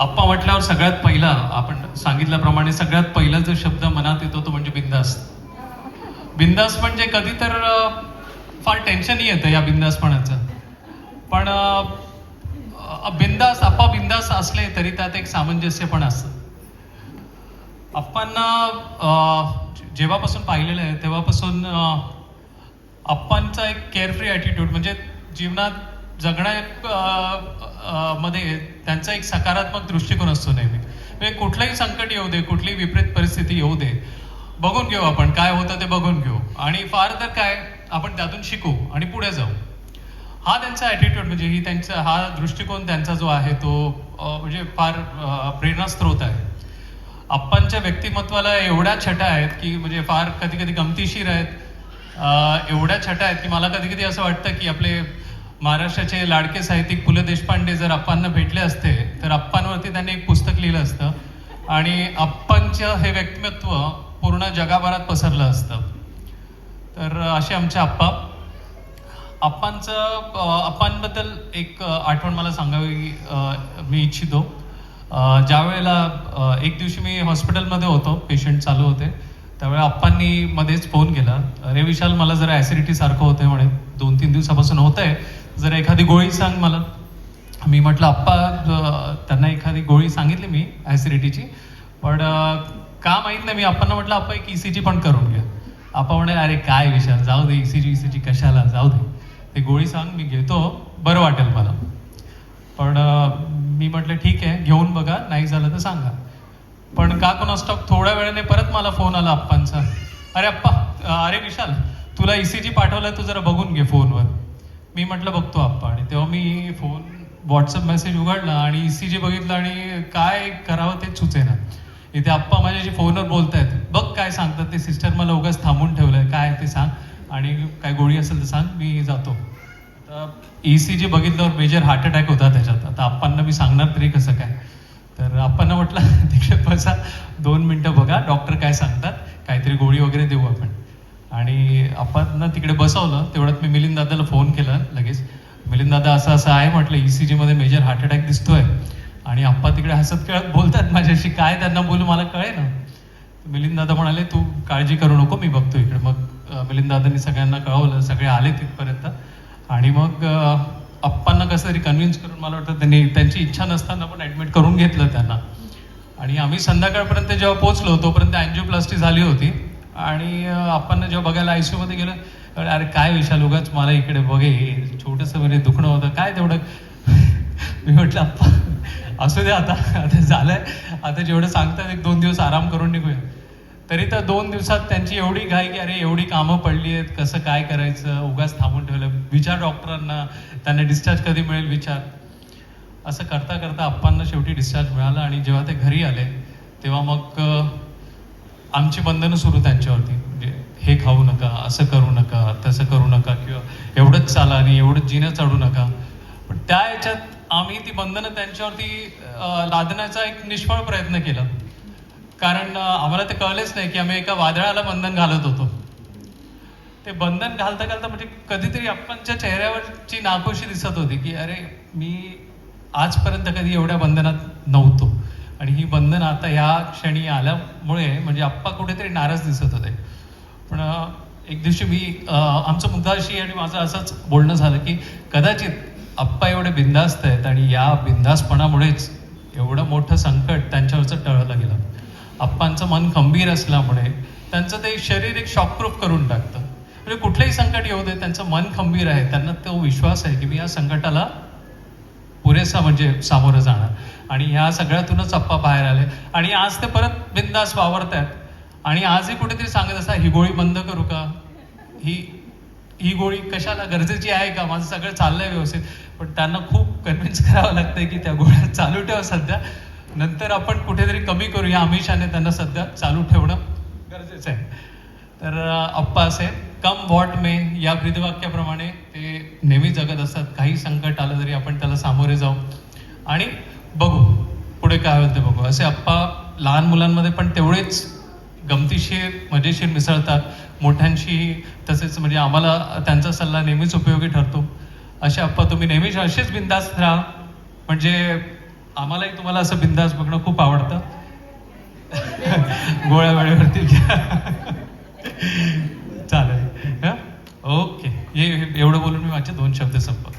आप्पा म्हटल्यावर सगळ्यात पहिला आपण सांगितल्याप्रमाणे सगळ्यात पहिला जो शब्द मनात येतो तो म्हणजे बिंदास. बिंदास म्हणजे कधी तर फार टेन्शनही येतं या बिंदासपणाचं. पण बिंदास आप्पा बिंदास असले तरी त्यात एक सामंजस्य पण असतं. आप्पांना जेव्हापासून पाहिलेलं आहे तेव्हापासून अप्पांचा आप्पांचा एक केअरफ्री ॲटिट्यूड म्हणजे जीवनात जगण्या मध्ये त्यांचा एक सकारात्मक दृष्टिकोन असतो नेहमी. म्हणजे कुठलंही संकट येऊ दे कुठलीही विपरीत परिस्थिती येऊ दे बघून घेऊ आपण काय होतं ते बघून घेऊ. आणि फार तर काय आपण त्यातून शिकू आणि पुढे जाऊ. हा त्यांचा ॲटिट्यूड म्हणजे ही त्यांचा हा दृष्टिकोन त्यांचा जो आहे तो म्हणजे फार प्रेरणास्त्रोत आहे. आप्पांच्या व्यक्तिमत्वाला एवढ्या छटा आहेत की म्हणजे फार कधी कधी गमतीशीर आहेत. एवढ्या छटा आहेत की मला कधी कधी असं वाटतं की आपले महाराष्ट्राचे लाडके साहित्यिक पु ल देशपांडे जर आप्पांना भेटले असते तर आप्पांवरती त्यांनी एक पुस्तक लिहिलं असतं. आणि आप्पांचं हे व्यक्तिमत्व पूर्ण जगाभरात पसरलं असतं. तर असे आमचे आप्पा आप्पांचं अप्पांबद्दल आप्पांबद्दल एक आठवण मला सांगावी मी इच्छितो. ज्यावेळेला ज्या वेळेला एक दिवशी मी हॉस्पिटलमध्ये होतो पेशंट चालू होते त्यावेळी आप्पांनी मध्येच फोन केला. अरे विशाल मला जरा ॲसिडिटी सारखं होतं म्हणे. दोन तीन दिवसापासून होतंय. जरा एखादी गोळी सांग मला. मी म्हटलं आप्पा त्यांना एखादी गोळी सांगितली मी ॲसिडिटीची पण का माहीत नाही मी आप्पांना म्हटलं आप्पा एक ई सी जी पण करून घ्या. आप्पा म्हणे अरे काय विशाल जाऊ दे E C G E C G कशाला जाऊ दे. ते गोळी सांग मी घेतो बरं वाटेल मला. पण मी म्हटलं ठीक आहे घेऊन बघा नाही झालं तर सांगा. पण का कोण स्टॉप थोड्या वेळाने परत मला फोन आला आप्पांचा अरे आप्पा अरे विशाल तुला ई सी जी पाठवलं तू जरा बघून घे फोनवर. मी म्हटलं बघतो आप्पा. आणि तेव्हा मी फोन व्हॉट्सअप मेसेज उघडला आणि ई सी जी बघितलं आणि काय करावं तेच सुचेना. इथे आप्पा माझ्याशी फोनवर बोलतायत. बघ काय सांगतात ते सिस्टर मला उगाच थांबून ठेवलंय. काय ते सांग. आणि काय गोळी असेल तर सांग. मी जातो. ई सी जी बघितल्यावर मेजर हार्ट अटॅक होता त्याच्यात. आता आप्पांना मी सांगणार तरी कसं काय. तर आप्पांना म्हटलं तिकडे बसा. दोन मिनटं बघा. डॉक्टर काय सांगतात. काहीतरी गोळी वगैरे देऊ आपण. आणि आपण तिकडे बसवलं. तेवढ्यात मी मिलिंद दादाला फोन केला लगेच. मिलिंद दादा असं असं आहे म्हटलं ई सी जीमध्ये मेजर हार्ट अटॅक दिसतोय. आणि आप्पा तिकडे हसत खेळत बोलतात माझ्याशी काय त्यांना बोलू मला कळे ना मिलिंद दादा म्हणाले तू काळजी करू नको मी बघतो इकडे. मग मिलिंद दादांनी सगळ्यांना कळवलं सगळे आले तिथपर्यंत. आणि मग आप्पांना कसं तरी कन्व्हिन्स करून मला वाटतं त्यांनी त्यांची इच्छा नसताना पण ॲडमिट करून घेतलं त्यांना. आणि आम्ही संध्याकाळपर्यंत जेव्हा पोहोचलो तोपर्यंत अँजिओप्लास्टी झाली होती. आणि आपण जेव्हा बघायला आयमध्ये गेलं अरे काय विशाल उगाच मला इकडे बघे छोटंसं म्हणजे दुखणं होतं. काय तेवढं? मी म्हटलं आप्पा असू दे आता आता झालंय. आता जेवढं सांगतात एक दोन दिवस आराम करून निघूया. तरी तर दोन दिवसात त्यांची एवढी घाई की अरे एवढी कामं पडली आहेत कसं काय करायचं? उगाच थांबून ठेवलं. विचार डॉक्टरांना त्यांना डिस्चार्ज कधी मिळेल विचार. असं करता करता आप्पांना शेवटी डिस्चार्ज मिळाला आणि जेव्हा ते घरी आले तेव्हा मग आमची बंधनं सुरू त्यांच्यावरती. म्हणजे हे खाऊ नका असं करू नका तसं करू नका किंवा एवढंच चाला आणि एवढंच जिनं चढू नका. पण त्या याच्यात आम्ही ती बंधनं त्यांच्यावरती लादण्याचा एक निष्फळ प्रयत्न केला. कारण आम्हाला ते कळलेच नाही की आम्ही एका वादळाला बंधन घालत होतो. ते बंधन घालता घालता म्हणजे कधीतरी आपणच्या चेहऱ्यावरची नाखुशी दिसत होती की अरे मी आजपर्यंत कधी एवढ्या बंधनात नव्हतो. आणि ही बंधन आता ह्या क्षणी आल्यामुळे म्हणजे आप्पा कुठेतरी नाराज दिसत होते. पण एक दिवशी मी आमचं मुद्दाशी आणि माझं असंच बोलणं झालं की कदाचित आप्पा एवढे बिंदास्त आहेत आणि या बिंदास्तपणामुळेच एवढं मोठं संकट त्यांच्यावरचं टळलं गेलं. आप्पांचं मन खंबीर असल्यामुळे त्यांचं ते शरीर एक शॉकप्रूफ करून टाकतं. म्हणजे कुठलंही संकट येऊ दे त्यांचं मन खंबीर आहे त्यांना तो विश्वास आहे की मी या संकटाला पुरेसा म्हणजे सामोरं जाणार आणि ह्या सगळ्यातूनच अप्पा बाहेर आले. आणि आज ते परत बिंदास वावरत आहेत आणि आजही कुठेतरी सांगत असतात ही गोळी बंद करू का? ही ही गोळी कशाला? गरजेची आहे का? माझं सगळं चाललंय व्यवस्थित. पण त्यांना खूप कन्व्हिन्स करावं लागतंय की त्या गोळ्या चालू ठेवा सध्या. नंतर आपण कुठेतरी कमी करू या आमिषाने त्यांना सध्या चालू ठेवणं गरजेचं आहे. तर अप्पा असे कम वॉट मे या ब्रीदवाक्याप्रमाणे ते नेहमी जगत असतात. काही संकट आलं तरी आपण त्याला सामोरे जाऊ आणि बघू पुढे काय होईल ते बघू. असे अप्पा लहान मुलांमध्ये पण तेवढेच गमतीशीर मजेशीर मिसळतात. मोठ्यांशी तसेच म्हणजे आम्हाला त्यांचा सल्ला नेहमीच उपयोगी ठरतो. असे अप्पा तुम्ही नेहमीच असेच बिंदास्त राहा. म्हणजे आम्हालाही तुम्हाला असं बिंदास बघणं खूप आवडतं. गोळ्या वेळेवरती चालेल. ओके. हे एवढं बोलून मी माझे दोन शब्द संपव